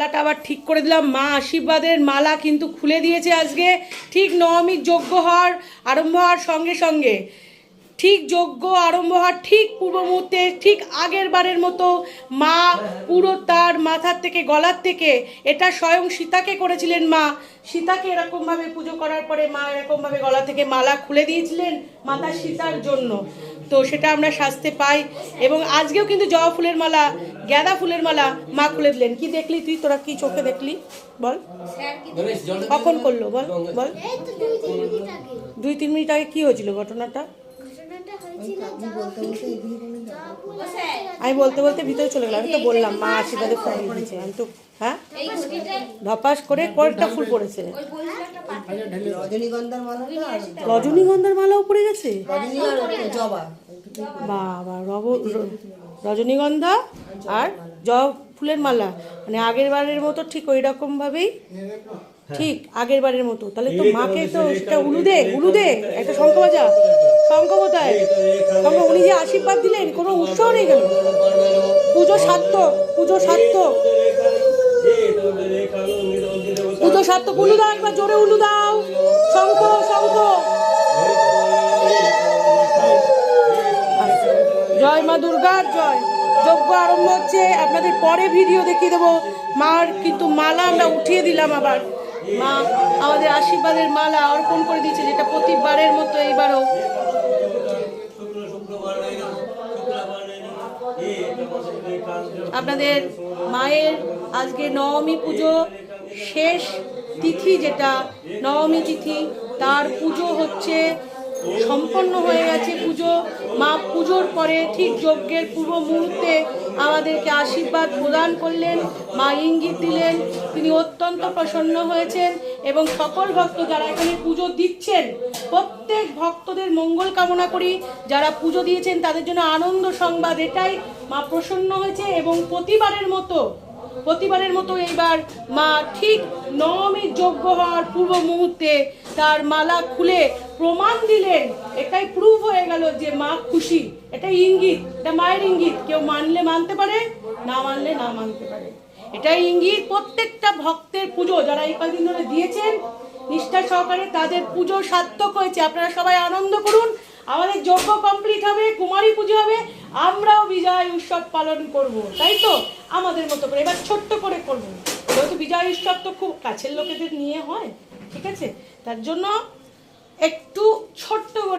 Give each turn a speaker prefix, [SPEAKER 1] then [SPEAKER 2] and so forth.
[SPEAKER 1] মালাটা আবার ঠিক করে দিলাম। মা আশীর্বাদের মালা কিন্তু খুলে দিয়েছে আজকে। ঠিক নবমীর যজ্ঞ হওয়ার আরম্ভ হওয়ার সঙ্গে সঙ্গে। ঠিক যজ্ঞ আরম্ভ হওয়ার ঠিক পূর্ব মুহূর্তে, ঠিক আগের বারের মতো মা পুরো তার মাথার থেকে, গলার থেকে, এটা স্বয়ং সীতাকে করেছিলেন মা। সীতাকে এরকমভাবে পুজো করার পরে মা এরকমভাবে গলা থেকে মালা খুলে দিয়েছিলেন মাতা সীতার জন্য। তো সেটা আমরা শাস্তে পাই। এবং আজকেও কিন্তু জবা ফুলের মালা গাঁদা ফুলের মালা মা খুলে দিলেন। কি দেখলি তুই? তোরা কি চোখে দেখলি? বল। কখন করল বল বল।
[SPEAKER 2] দুই তিন মিনিট আগে
[SPEAKER 1] কি হয়েছিল ঘটনাটা? আমি বলতে বলতে ভিতরে চলে গেলাম। আমি তো বললাম মা আশীর্বাদে ফুল দিয়েছে আমি তো হ্যাঁ? ধপাস করে কয়েকটা ফুল পড়েছে।
[SPEAKER 3] রজনীগন্ধার
[SPEAKER 1] মালাও পড়ে গেছে?
[SPEAKER 3] জবা।
[SPEAKER 1] বাবা রব রজনীগন্ধা আর জবা ফুলের মালা মানে আগের বারের মতো ঠিক ওই রকম ভাবেই ঠিক আগের বারের মতো তাহলে তো মাকে তো সেটা উলুদে উলুদে একটা শঙ্খ বাজা শঙ্খ কোথায় শঙ্খ উনি যে আশীর্বাদ দিলেন কোনো উৎসাহ নেই কেন পুজো সার্থক পুজো সার্থক পুজো সার্থক উলু দাও একবার জোরে উলু দাও শঙ্খ শঙ্খ দুর্গার জয়। যজ্ঞ আরম্ভ হচ্ছে, আপনাদের পরে ভিডিও দেখিয়ে দেবো। মার কিন্তু মালা আমরা উঠিয়ে দিলাম আবার। মা, আমাদের আশীর্বাদের মালা অর্পণ করে দিয়েছে যেটা প্রতিবারের মতো এইবারও। আপনাদের মায়ের আজকে নবমী পুজো শেষ তিথি যেটা, নবমী তিথি, তার পুজো হচ্ছে সম্পন্ন হয়ে গেছে। মা পুজোর পরে ঠিক যজ্ঞের পূর্ব মুহূর্তে আমাদেরকে আশীর্বাদ প্রদান করলেন, মা ইঙ্গিত দিলেন, তিনি অত্যন্ত প্রসন্ন হয়েছেন এবং সকল ভক্ত যারা এখানে পুজো দিচ্ছেন, প্রত্যেক ভক্তদের মঙ্গল কামনা করি। যারা পুজো দিয়েছেন তাদের জন্য আনন্দ সংবাদ এটাই। মা প্রসন্ন হয়েছে এবং প্রতিবারের মতো প্রতিবারের মতো এইবার মা ঠিক নবমীর যোগ্য হওয়ার পূর্ব মুহূর্তে তার মালা খুলে প্রমাণ দিলেন। এটাই প্রুভ হয়ে গেল যে মা খুশি। এটা ইঙ্গিত, এটা মায়ের ইঙ্গিত। কেউ মানলে মানতে পারে, না মানলে না মানতে পারে। এটাই ইঙ্গিত প্রত্যেকটা ভক্তের পুজো। যারা এই কদিন ধরে দিয়েছেন, নিষ্ঠা সহকারে তাদের পুজো সার্থক হয়েছে। আপনারা সবাই আনন্দ করুন। আমাদের যজ্ঞ কমপ্লিট হবে, কুমারী পুজো হবে, আমরাও বিজয় উৎসব পালন করব, তাই তো? আমাদের মতো করে। এবার ছোট্ট করে করব। যেহেতু বিজয় উৎসব তো খুব কাছের লোকেদের নিয়ে হয়, ঠিক আছে? তার জন্য একটু ছোট্ট করে